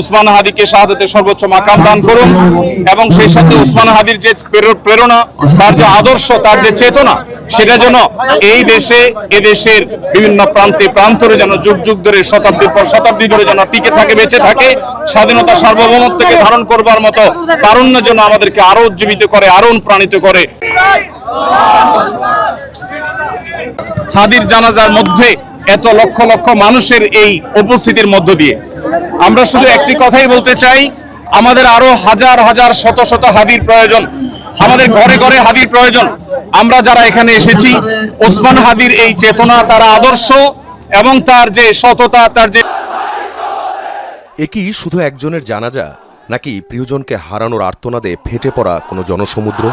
উসমান হাদিকে শাহাদতে সর্বোচ্চ মাকাম দান করুন এবং সেই সাথে উসমান হাদির যে প্রেরণা, তার যে আদর্শ, তার যে চেতনা, সেটা যেন এই দেশে এদেশের বিভিন্ন প্রান্তে প্রান্তরে যেন যুগ যুগ ধরে, শতাব্দীর পর শতাব্দী ধরে যেন টিকে থাকে, বেঁচে থাকে, স্বাধীনতা সার্বভৌমত্বকে ধারণ করবার মতো তারুণ্য যেন আমাদেরকে আরও উজ্জীবিত করে, আরও অনুপ্রাণিত করে। হাদির জানাজার মধ্যে এত লক্ষ লক্ষ মানুষের এই উপস্থিতির মধ্য দিয়ে আমরা শুধু একটি কথাই বলতে চাই, আমাদের আরও হাজার হাজার, শত শত হাদির প্রয়োজন। আমাদের ঘরে ঘরে হাদির প্রয়োজন। আমরা যারা এখানে এসেছি, ওসমান হাদির এই চেতনা, তার আদর্শ এবং তার যে সততা, তার যে এ কি শুধু একজনের জানাজা, নাকি প্রিয়জনকে হারানোর আর্তনাদে ফেটে পড়া কোনো জনসমুদ্র?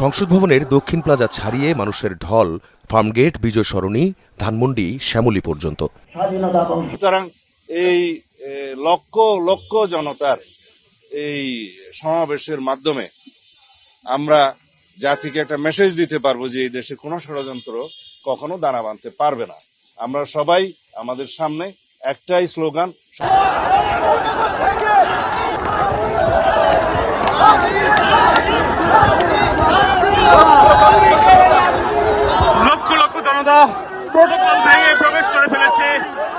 সংসদ ভবনের দক্ষিণ প্লাজা ছাড়িয়ে মানুষের ঢল ফার্মগেট বিজয় সরণি ধানমন্ডি শ্যামলী পর্যন্ত। সুতরাং এই লক্ষ লক্ষ জনতার এই সমাবেশের মাধ্যমে আমরা জাতিকে একটা মেসেজ দিতে পারব যে এই দেশে কোনো ষড়যন্ত্র কখনো দানা বাঁধতে পারবে না। আমরা সবাই আমাদের সামনে একটাই স্লোগান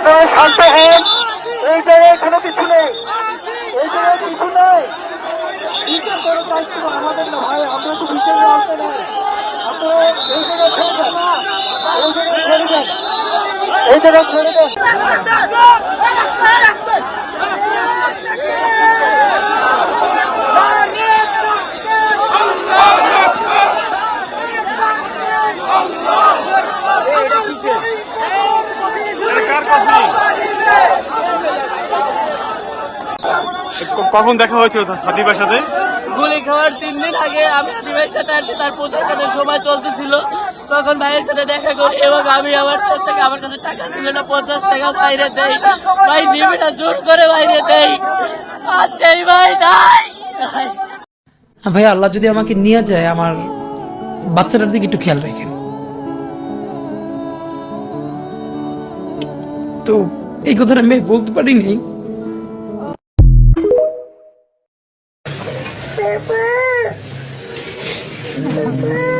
আপনারা শান্ত হন এই জায়গায় কোনো কিছু নেই। এই জায়গায় কিছু নেই। বিচার করার আমাদের না ভাই, আমরা তো বিচার এই জায়গায় ছেড়ে দেন। এই জায়গায় ছেড়ে দেন। এই জায়গায় ছেড়ে দেন। কখন দেখা হয়েছিল সাদিবার সাথে? গুলি খাওয়ার তিন দিন আগে আমি ভাইয়ের সাথে আসছি তার পোশাক কাজের সময় চলতেছিল। তখন ভাইয়ের সাথে দেখা করি এবং আমি আমার থেকে আমার কাছে টাকা ছিল না পঞ্চাশ টাকা বাইরে দেই। ভাই নিবিটা জোর করে বাইরে দেই। আচ্ছা এই ভাই নাই। ভাই আল্লাহ যদি আমাকে নিয়ে যায় আমার বাচ্চাটার দিকে একটু খেয়াল রাখেন। তো এই কথাটা আমি বলতে পারি Papa. Papa.